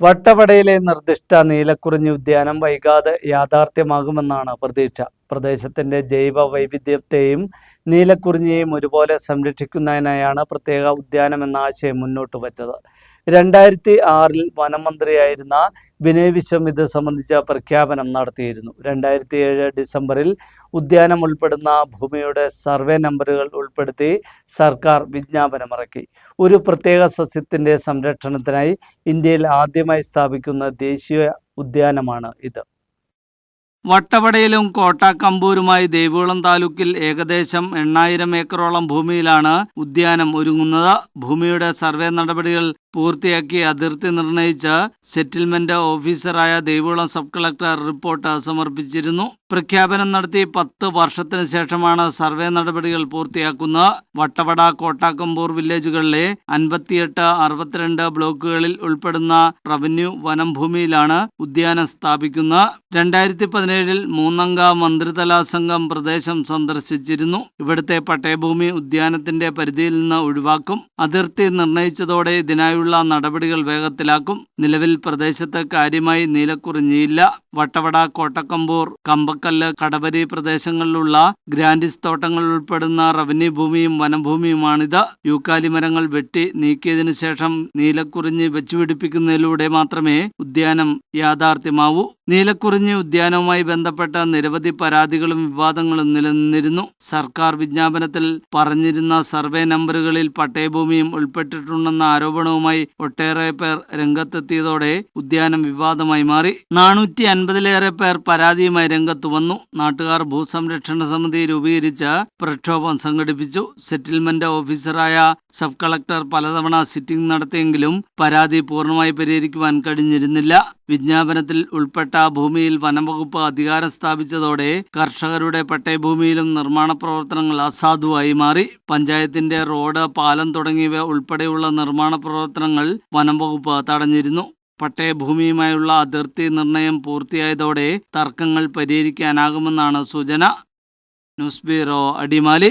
വട്ടവടയിലെ നിർദ്ദിഷ്ട നീലക്കുറിഞ്ഞി ഉദ്യാനം വൈകാതെ യാഥാർത്ഥ്യമാകുമെന്നാണ് പ്രതീക്ഷ. പ്രദേശത്തിന്റെ ജൈവ വൈവിധ്യത്തെയും നീലക്കുറിഞ്ഞിയെയും ഒരുപോലെ സംരക്ഷിക്കുന്നതിനായാണ് പ്രത്യേക ഉദ്യാനം എന്ന ആശയം മുന്നോട്ട് വച്ചത്. രണ്ടായിരത്തി ആറിൽ വനമന്ത്രിയായിരുന്ന വിനയ് വിശ്വം ഇത് സംബന്ധിച്ച പ്രഖ്യാപനം നടത്തിയിരുന്നു. രണ്ടായിരത്തി ഏഴ് ഡിസംബറിൽ ഉദ്യാനം ഉൾപ്പെടുന്ന ഭൂമിയുടെ സർവേ നമ്പറുകൾ ഉൾപ്പെടുത്തി സർക്കാർ വിജ്ഞാപനമിറക്കി. ഒരു പ്രത്യേക സസ്യത്തിന്റെ സംരക്ഷണത്തിനായി ഇന്ത്യയിൽ ആദ്യമായി സ്ഥാപിക്കുന്ന ദേശീയ ഉദ്യാനമാണ് ഇത്. വട്ടവടയിലും കോട്ടാക്കമ്പൂരുമായി ദേവികുളം താലൂക്കിൽ ഏകദേശം എണ്ണായിരം ഏക്കറോളം ഭൂമിയിലാണ് ഉദ്യാനം ഒരുങ്ങുന്നത്. ഭൂമിയുടെ സർവേ നടപടികൾ പൂർത്തിയാക്കി അതിർത്തി നിർണയിച്ച് സെറ്റിൽമെന്റ് ഓഫീസറായ ദേവികുളം സബ് കളക്ടർ റിപ്പോർട്ട് സമർപ്പിച്ചിരുന്നു. പ്രഖ്യാപനം നടത്തി പത്ത് വർഷത്തിന് ശേഷമാണ് സർവേ നടപടികൾ പൂർത്തിയാക്കുന്നത്. വട്ടവട കോട്ടാക്കമ്പൂർ വില്ലേജുകളിലെ അൻപത്തിയെട്ട് അറുപത്തിരണ്ട് ബ്ലോക്കുകളിൽ ഉൾപ്പെടുന്ന റവന്യൂ വനം ഭൂമിയിലാണ് ഉദ്യാനം സ്ഥാപിക്കുന്നത്. രണ്ടായിരത്തി പതിനേഴിൽ മൂന്നംഗ മന്ത്രിതല സംഘം പ്രദേശം സന്ദർശിച്ചിരുന്നു. ഇവിടുത്തെ പട്ടയഭൂമി ഉദ്യാനത്തിന്റെ പരിധിയിൽ നിന്ന് ഒഴിവാക്കും. അതിർത്തി നിർണയിച്ചതോടെ ഇതിനായുള്ള നടപടികൾ വേഗത്തിലാക്കും. നിലവിൽ പ്രദേശത്ത് കാര്യമായി നീലക്കുറിഞ്ഞിയില്ല വട്ടവട കോട്ടക്കമ്പൂർ കമ്പക്കല്ല് കടവരി പ്രദേശങ്ങളിലുള്ള ഗ്രാൻഡിസ് തോട്ടങ്ങൾ ഉൾപ്പെടുന്ന റവന്യൂ ഭൂമിയും വനഭൂമിയുമാണിത്. യൂക്കാലി മരങ്ങൾ വെട്ടി നീക്കിയതിനു ശേഷം നീലക്കുറിഞ്ഞ് വെച്ചുപിടിപ്പിക്കുന്നതിലൂടെ മാത്രമേ ഉദ്യാനം യാഥാർത്ഥ്യമാവൂ. നീലക്കുറിഞ്ഞ് ഉദ്യാനവുമായി ബന്ധപ്പെട്ട നിരവധി പരാതികളും വിവാദങ്ങളും നിലനിന്നിരുന്നു. സർക്കാർ വിജ്ഞാപനത്തിൽ പറഞ്ഞിരുന്ന സർവേ നമ്പറുകളിൽ പട്ടയഭൂമിയും ഉൾപ്പെട്ടിട്ടുണ്ടെന്ന ആരോപണവുമായി ഒട്ടേറെ പേർ രംഗത്തെത്തിയതോടെ ഉദ്യാനം വിവാദമായി മാറി. നാനൂറ്റി അൻപതിലേറെ പേർ പരാതിയുമായി രംഗത്ത് വന്നു. നാട്ടുകാർ ഭൂസംരക്ഷണ സമിതി രൂപീകരിച്ച് പ്രക്ഷോഭം സംഘടിപ്പിച്ചു. സെറ്റിൽമെന്റ് ഓഫീസറായ സബ് കളക്ടർ പലതവണ സിറ്റിംഗ് നടത്തിയെങ്കിലും പരാതി പൂർണമായി പരിഹരിക്കുവാൻ കഴിഞ്ഞിരുന്നില്ല. വിജ്ഞാപനത്തിൽ ഉൾപ്പെട്ട ഭൂമിയിൽ വനംവകുപ്പ് അധികാരം സ്ഥാപിച്ചതോടെ കർഷകരുടെ പട്ടയഭൂമിയിലും നിർമ്മാണ പ്രവർത്തനങ്ങൾ അസാധുവായി മാറി. പഞ്ചായത്തിന്റെ റോഡ് പാലം തുടങ്ങിയവ ഉൾപ്പെടെയുള്ള നിർമ്മാണ പ്രവർത്തനങ്ങൾ വനംവകുപ്പ് തടഞ്ഞിരുന്നു. പട്ടയഭൂമിയുമായുള്ള അതിർത്തി നിർണയം പൂർത്തിയായതോടെ തർക്കങ്ങൾ പരിഹരിക്കാനാകുമെന്നാണ് സൂചന. News bureau Adimali.